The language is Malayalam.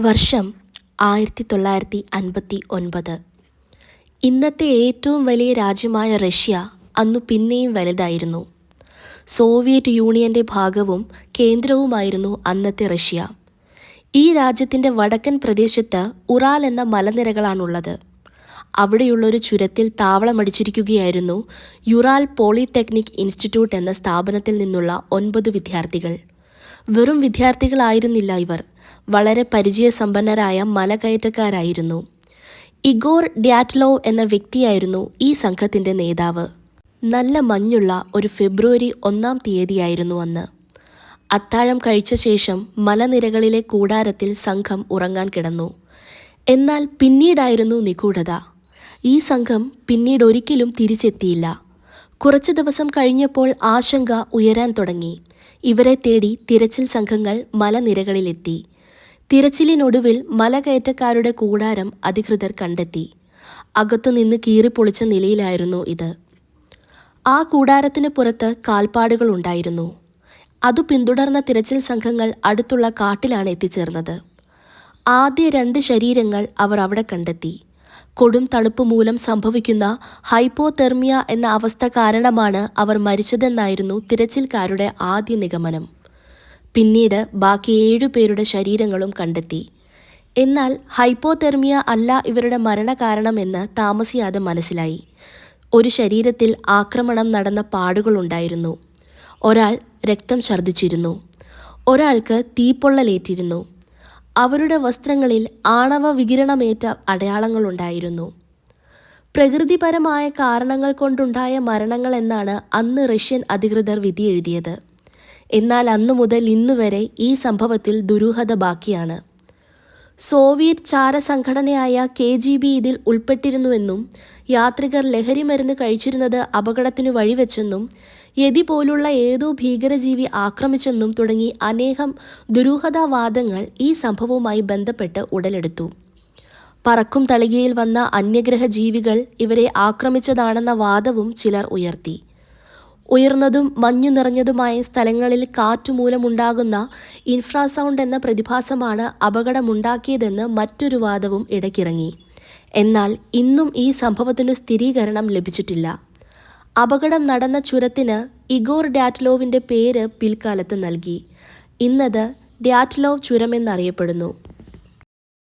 വർഷം ആയിരത്തി തൊള്ളായിരത്തി അൻപത്തി ഒൻപത് ഇന്നത്തെ ഏറ്റവും വലിയ രാജ്യമായ റഷ്യ അന്നു പിന്നെയും വലുതായിരുന്നു. സോവിയറ്റ് യൂണിയന്റെ ഭാഗവും കേന്ദ്രവുമായിരുന്നു അന്നത്തെ റഷ്യ. ഈ രാജ്യത്തിന്റെ വടക്കൻ പ്രദേശത്ത് ഉറാൽ എന്ന മലനിരകളാണുള്ളത്. അവിടെയുള്ളൊരു ചുരത്തിൽ താവളമടിച്ചിരിക്കുകയായിരുന്നു യുറാൽ പോളിടെക്നിക് ഇൻസ്റ്റിറ്റ്യൂട്ട് എന്ന സ്ഥാപനത്തിൽ നിന്നുള്ള ഒൻപത് വിദ്യാർത്ഥികൾ. വെറും വിദ്യാർത്ഥികളായിരുന്നില്ല ഇവർ. വളരെ പരിചയസമ്പന്നരായ മലകയറ്റക്കാരായിരുന്നു. ഇഗോർ ഡ്യാറ്റ്ലോ എന്ന വ്യക്തിയായിരുന്നു ഈ സംഘത്തിന്റെ നേതാവ്. നല്ല മഞ്ഞുള്ള ഒരു ഫെബ്രുവരി ഒന്നാം തീയതിയായിരുന്നു അന്ന്. അത്താഴം കഴിച്ച ശേഷം മലനിരകളിലെ കൂടാരത്തിൽ സംഘം ഉറങ്ങാൻ കിടന്നു. എന്നാൽ പിന്നീടായിരുന്നു നിഗൂഢത. ഈ സംഘം പിന്നീട് ഒരിക്കലും തിരിച്ചെത്തിയില്ല. കുറച്ചു ദിവസം കഴിഞ്ഞപ്പോൾ ആശങ്ക ഉയരാൻ തുടങ്ങി. ഇവരെ തേടി തിരച്ചിൽ സംഘങ്ങൾ മലനിരകളിലെത്തി. തിരച്ചിലിനൊടുവിൽ മലകയറ്റക്കാരുടെ കൂടാരം അധികൃതർ കണ്ടെത്തി. അകത്തുനിന്ന് കീറിപ്പൊളിച്ച നിലയിലായിരുന്നു ഇത്. ആ കൂടാരത്തിന് പുറത്ത് കാൽപ്പാടുകൾ ഉണ്ടായിരുന്നു. അതു പിന്തുടർന്ന തിരച്ചിൽ സംഘങ്ങൾ അടുത്തുള്ള കാട്ടിലാണ് എത്തിച്ചേർന്നത്. ആദ്യ രണ്ട് ശരീരങ്ങൾ അവർ അവിടെ കണ്ടെത്തി. കൊടും തണുപ്പ് മൂലം സംഭവിക്കുന്ന ഹൈപ്പോതെർമിയ എന്ന അവസ്ഥ കാരണമാണ് അവർ മരിച്ചതെന്നായിരുന്നു തിരച്ചിൽക്കാരുടെ ആദ്യ നിഗമനം. പിന്നീട് ബാക്കി ഏഴുപേരുടെ ശരീരങ്ങളും കണ്ടെത്തി. എന്നാൽ ഹൈപ്പോതെർമിയ അല്ല ഇവരുടെ മരണകാരണമെന്ന് താമസിയാതെ മനസ്സിലായി. ഒരു ശരീരത്തിൽ ആക്രമണം നടന്ന പാടുകളുണ്ടായിരുന്നു. ഒരാൾ രക്തം ഛർദ്ദിച്ചിരുന്നു. ഒരാൾക്ക് തീപ്പൊള്ളലേറ്റിരുന്നു. അവരുടെ വസ്ത്രങ്ങളിൽ ആണവ വികിരണമേറ്റ അടയാളങ്ങളുണ്ടായിരുന്നു. പ്രകൃതിപരമായ കാരണങ്ങൾ കൊണ്ടുണ്ടായ മരണങ്ങൾ എന്നാണ് അന്ന് റഷ്യൻ അധികൃതർ വിധി എഴുതിയത് എന്നാൽ അന്നു മുതൽ ഇന്നുവരെ ഈ സംഭവത്തിൽ ദുരൂഹത ബാക്കിയാണ്. സോവിയറ്റ് ചാരസംഘടനയായ കെ ജി ബി ഇതിൽ ഉൾപ്പെട്ടിരുന്നുവെന്നും യാത്രികർ ലഹരി മരുന്ന് കഴിച്ചിരുന്നത് അപകടത്തിനു വഴിവെച്ചെന്നും യതി പോലുള്ള ഏതോ ഭീകരജീവി ആക്രമിച്ചെന്നും തുടങ്ങി അനേകം ദുരൂഹതാവാദങ്ങൾ ഈ സംഭവവുമായി ബന്ധപ്പെട്ട് ഉടലെടുത്തു. പറക്കും തളികയിൽ വന്ന അന്യഗ്രഹ ജീവികൾ ഇവരെ ആക്രമിച്ചതാണെന്ന വാദവും ചിലർ ഉയർത്തി. ഉയർന്നതും മഞ്ഞു നിറഞ്ഞതുമായ സ്ഥലങ്ങളിൽ കാറ്റുമൂലമുണ്ടാകുന്ന ഇൻഫ്രാസൗണ്ട് എന്ന പ്രതിഭാസമാണ് അപകടമുണ്ടാക്കിയതെന്ന് മറ്റൊരു വാദവും ഇടയ്ക്കിറങ്ങി. എന്നാൽ ഇന്നും ഈ സംഭവത്തിനു സ്ഥിരീകരണം ലഭിച്ചിട്ടില്ല. അപകടം നടന്ന ചുരത്തിന് ഇഗോർ ഡാറ്റ്ലോവിന്റെ പേര് പിൽക്കാലത്ത് നൽകി. ഇന്നത് ഡാറ്റ്ലോവ് ചുരമെന്നറിയപ്പെടുന്നു.